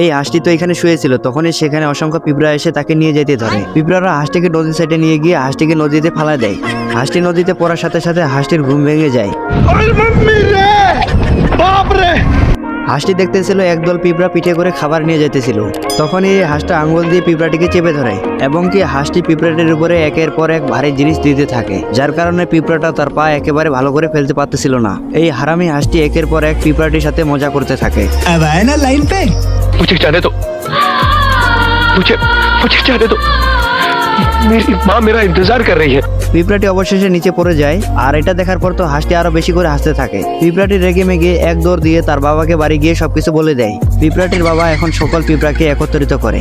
এই হাঁসটি তো এখানে শুয়েছিল তখনই সেখানে অসংখ্য পিঁপড়া এসে তাকে নিয়ে যেতে ধরে। পিঁপড়ারা হাঁসটিকে নদীর সাইডে নিয়ে গিয়ে হাঁসটিকে নদীতে ফালা দেয়। হাঁসটি নদীতে পড়ার সাথে সাথে হাঁসটির ঘুম ভেঙে যায়। হাঁসটি দেখতেছিল একদল পিঁপড়া পিঠে করে খাবার নিয়ে যেতেছিল তখন এই হাঁসটা আঙ্গুল দিয়ে পিঁপড়াটিকে চেপে ধরে এবং কি হাঁসটি পিঁপড়াটির উপরে একের পর এক ভারী জিনিস দিতে থাকে যার কারণে পিঁপড়াটা তার পা একেবারে ভালো করে ফেলতে পারতেছিল না। এই হারামি হাঁসটি একের পর এক পিঁপড়াটির সাথে মজা করতে থাকে। मुझे जाने दो। मुझे मुझे जाने दो। मेरी माँ मेरा इंतज़ार कर रही है। পিঁপড়াটি অবশেষে নিচে পড়ে যায় আর এটা দেখার পর তো হাসটি আরও বেশি করে হাসতে থাকে। পিঁপড়াটি রেগে মেগে এক দৌড় দিয়ে তার বাবাকে বাড়ি গিয়ে সবকিছু বলে দেয়। পিঁপড়াটির বাবা এখন সকল পিঁপড়াকে একত্রিত করে।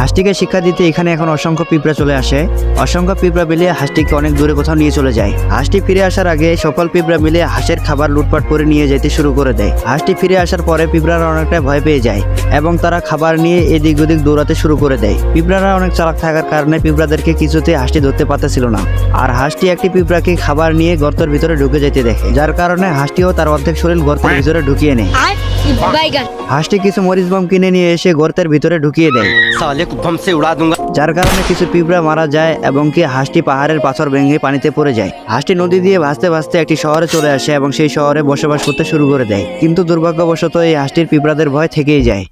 হাসটিকে শিক্ষা দিতে এখানে এখন অসংখ্য পিঁপড়া চলে আসে। অসংখ্য পিঁপড়া মিলে হাঁসটিকে অনেক দূরে কোথাও নিয়ে চলে যায়। হাসটি ফিরে আসার আগে সকল পিঁপড়া মিলে হাঁসের খাবার লুটপাট করে নিয়ে যেতে শুরু করে দেয়। হাঁসটি ফিরে আসার পরে পিঁপড়ারা অনেকটা ভয় পেয়ে যায় এবং তারা খাবার নিয়ে এদিক ওদিক দৌড়াতে শুরু করে দেয়। পিঁপড়ারা অনেক চালাক থাকার কারণে পিঁপড়াদেরকে কিছুতে হাঁসটি ধরতে পারতেছিল না। আর হাঁসটি একটি পিঁপড়াকে খাবার নিয়ে গর্তের ভিতরে ঢুকে যেতে দেখে যার কারণে হাঁসটিও তার অর্ধেক শরীর গর্তের ভিতরে ঢুকিয়ে নেয়। হাঁসটি কিছু মরিচ বাম কিনে নিয়ে এসে গর্তের ভিতরে ঢুকিয়ে দেয়। যার কারণে কিছু পিঁপড়া মারা যায় এবং কি হাঁসটি পাহাড়ের পাথর ভেঙে পানিতে পড়ে যায়। হাঁসটি নদী দিয়ে ভাসতে ভাসতে একটি শহরে চলে আসে এবং সেই শহরে বসবাস করতে শুরু করে দেয়। কিন্তু দুর্ভাগ্যবশত এই হাঁসটির পিঁপড়াদের ভয় থেকেই যায়।